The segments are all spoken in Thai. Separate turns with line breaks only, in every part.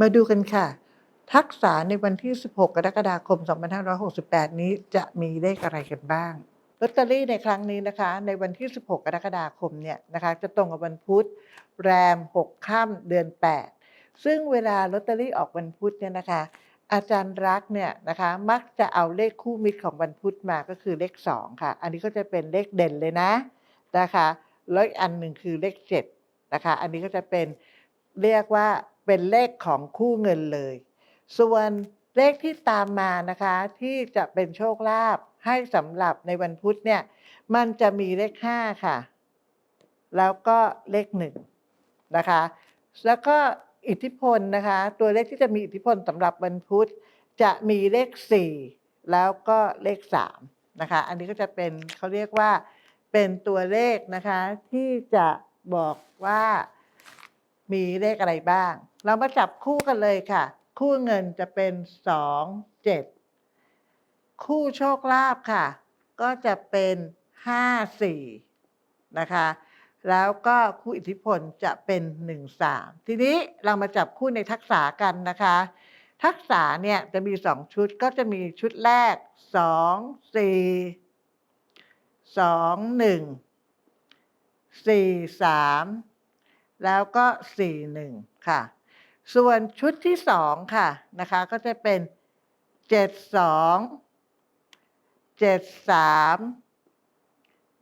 มาดูกันค่ะ ทักษะในวันที่ 16 กรกฎาคม 2568 นี้จะมีเลขอะไรกันบ้างลอตเตอรี่ในครั้งนี้นะคะ ในวันที่ 16 กรกฎาคมเนี่ยนะคะ จะตรงกับวันพุธแรม 6 ค่ำเดือน 8 ซึ่งเวลาลอตเตอรี่ออกวันพุธเนี่ยนะคะ อาจารย์รักเนี่ยนะคะ มักจะเอาเลขคู่มิตรของวันพุธมาก็คือเลข 2 ค่ะ อันนี้ก็จะเป็นเลขเด่นเลยนะนะคะแล้วอันหนึ่งคือเลข7นะคะ อันนี้ก็จะเป็นเรียกว่า เป็นเลขของคู่เงินเลย ส่วนเลขที่ตามมานะคะ ที่จะเป็นโชคลาภให้สำหรับในวันพุธเนี่ย มันจะมีเลข5ค่ะ แล้วก็เลข1นะคะ แล้วก็อิทธิพลนะคะ ตัวเลขที่จะมีอิทธิพลสำหรับวันพุธจะมีเลข4แล้วก็เลข3นะคะ อันนี้ก็จะเป็นเขาเรียกว่าเป็นตัวเลขนะคะที่จะบอกว่า มีเลขอะไรบ้าง เรามาจับคู่กันเลยค่ะ คู่เงินจะเป็น2 7คู่โชคลาภค่ะ ก็จะเป็น5 4นะคะ แล้วก็คู่อิทธิพลจะเป็น1 3ทีนี้เรามาจับคู่ในทักษะกันนะคะ ทักษะเนี่ยจะมี2ชุดก็จะมีชุดแรก2 4 2 1 4 3 แล้วก็4 1ค่ะ ส่วนชุดที่2ค่ะนะคะก็จะเป็น7 2 7 3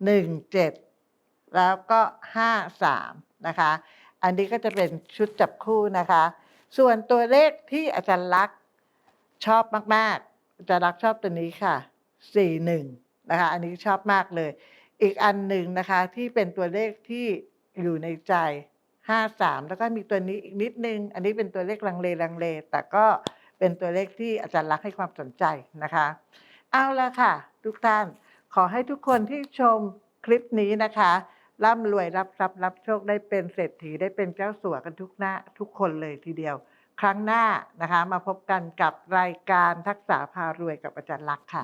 1 7แล้วก็5 3นะคะ อันนี้ก็จะเป็นชุดจับคู่นะคะ ส่วนตัวเลขที่อาจารย์ลักษ์ชอบมาก ๆ อาจารย์ลักษ์ชอบตัวนี้ค่ะ41นะคะอันนี้ชอบมากเลย อีกอันหนึ่งนะคะที่เป็นตัวเลขที่อยู่ในใจ 53แล้วก็มีตัวนี้อีกนิดนึง อันนี้เป็นตัวเลขลังเลลังเล แต่ก็เป็นตัวเลขที่อาจารย์ลักให้ความสนใจนะคะ เอาละค่ะ ทุกท่านขอให้ทุกคนที่ชมคลิปนี้นะคะร่ำรวยรับทรัพย์รับโชคได้เป็นเศรษฐีได้เป็นเจ้าสัวกันทุกหน้าทุกคนเลยทีเดียว ครั้งหน้านะคะ มาพบกันกับรายการทักษะพารวยกับอาจารย์ลักษ์ค่ะ